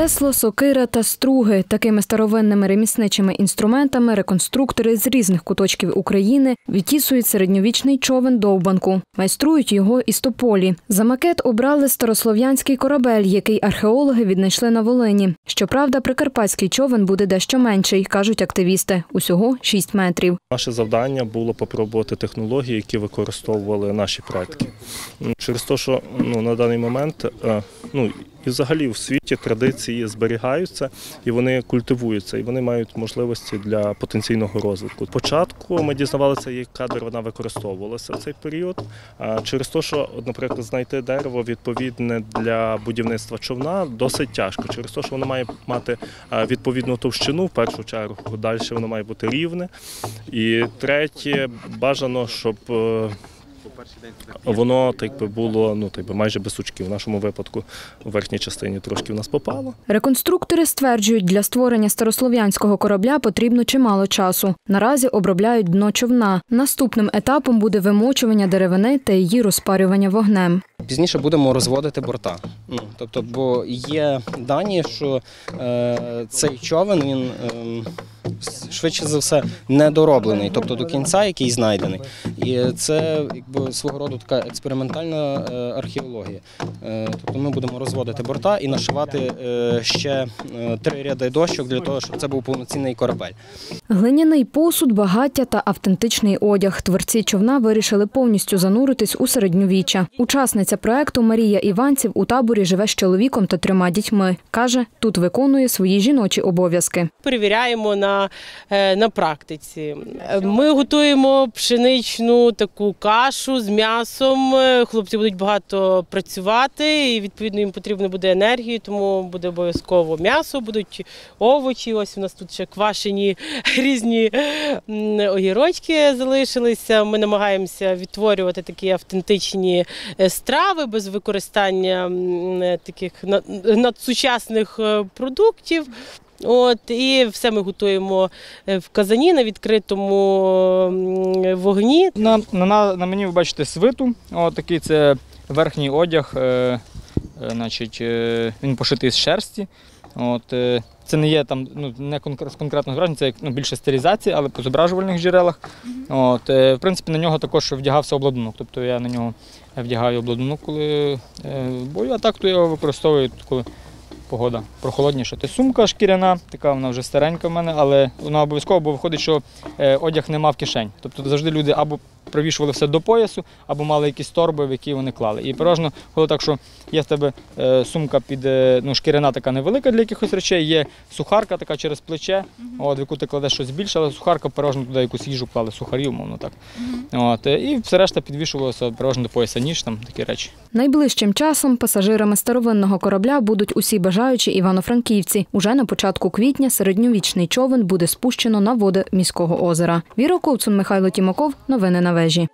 Тесло, сокира та струги такими старовинними ремісничими інструментами реконструктори з різних куточків України відтісують середньовічний човен довбанку, майструють його із тополі. За макет обрали старослов'янський корабель, який археологи віднайшли на Волині. Щоправда, прикарпатський човен буде дещо менший, кажуть активісти. Усього 6 метрів. Наше завдання було попробувати технології, які використовували наші предки. Через те, що ну, на даний момент е, ну, і взагалі в світі традиції зберігаються і вони культивуються, і вони мають можливості для потенційного розвитку. Спочатку ми дізнавалися, яка деревина використовувалася в цей період. Через те, що, наприклад, знайти дерево відповідне для будівництва човна досить тяжко, через те, що воно має мати відповідну товщину в першу чергу. Далі воно має бути рівне. І третє, бажано, щоб е, воно так би було ну так би майже без сучків. В нашому випадку у верхній частині трошки в нас попало. Реконструктори стверджують, для створення старослов'янського корабля потрібно чимало часу. Наразі обробляють дно човна. Наступним етапом буде вимочування деревини та її розпарювання вогнем. Пізніше будемо розводити борта. Ну, тобто, бо є дані, що е, цей човен він е, швидше за все недороблений, тобто до кінця, який знайдений. І це якби свого роду така експериментальна е, археологія. Е, тобто ми будемо розводити борта і нашивати е, ще три ряди дощок для того, щоб це був повноцінний корабель. Глиняний посуд, багаття та автентичний одяг. Творці човна вирішили повністю зануритись у середньовіччя. Учасниця проекту Марія Іванців у таборі живе з чоловіком та трьома дітьми. Каже, тут виконує свої жіночі обов'язки. перевіряємо на, на практиці. Е, Ми готуємо пшеничну таку кашу з м'ясом. Е, Хлопці будуть багато працювати, і відповідно їм потрібно буде енергії, тому буде обов'язково м'ясо, будуть овочі. Ось у нас тут ще квашені різні огірочки залишилися. Ми намагаємося відтворювати такі автентичні е, страви без використання е, таких на- надсучасних е, продуктів. От і все ми готуємо е, в казані на відкритому вогні. На, на, на, мені ви бачите свиту. О, такий це верхній одяг. Е, е, значить, е, він пошитий з шерсті. От, е, це не є там ну, не конкр- з конкретного зображення, це ну, більше стерилізація, але по зображувальних джерелах. От, е, в принципі, на нього також вдягався обладунок. Тобто я на нього вдягаю обладунок, коли е, бою, а так то я його використовую, коли погода прохолодніша. Це сумка шкіряна, така вона вже старенька в мене, але вона обов'язково, бо виходить, що е, одяг нема в кишень. Тобто завжди люди або привішували все до поясу, або мали якісь торби, в які вони клали. І переважно, коли так, що є в тебе е, сумка під е, ну, шкіряна така невелика для якихось речей, є сухарка така через плече, от, в яку ти кладеш щось більше, але сухарка переважно туди якусь їжу клали, сухарів, мовно так. От, е, і все решта підвішувалося переважно до пояса, ніж там такі речі. Найближчим часом пасажирами старовинного корабля будуть усі бажаючі івано-франківці. Уже на початку квітня середньовічний човен буде спущено на води міського озера. Віра Ковцун, Михайло Тімаков. Новини на hoje.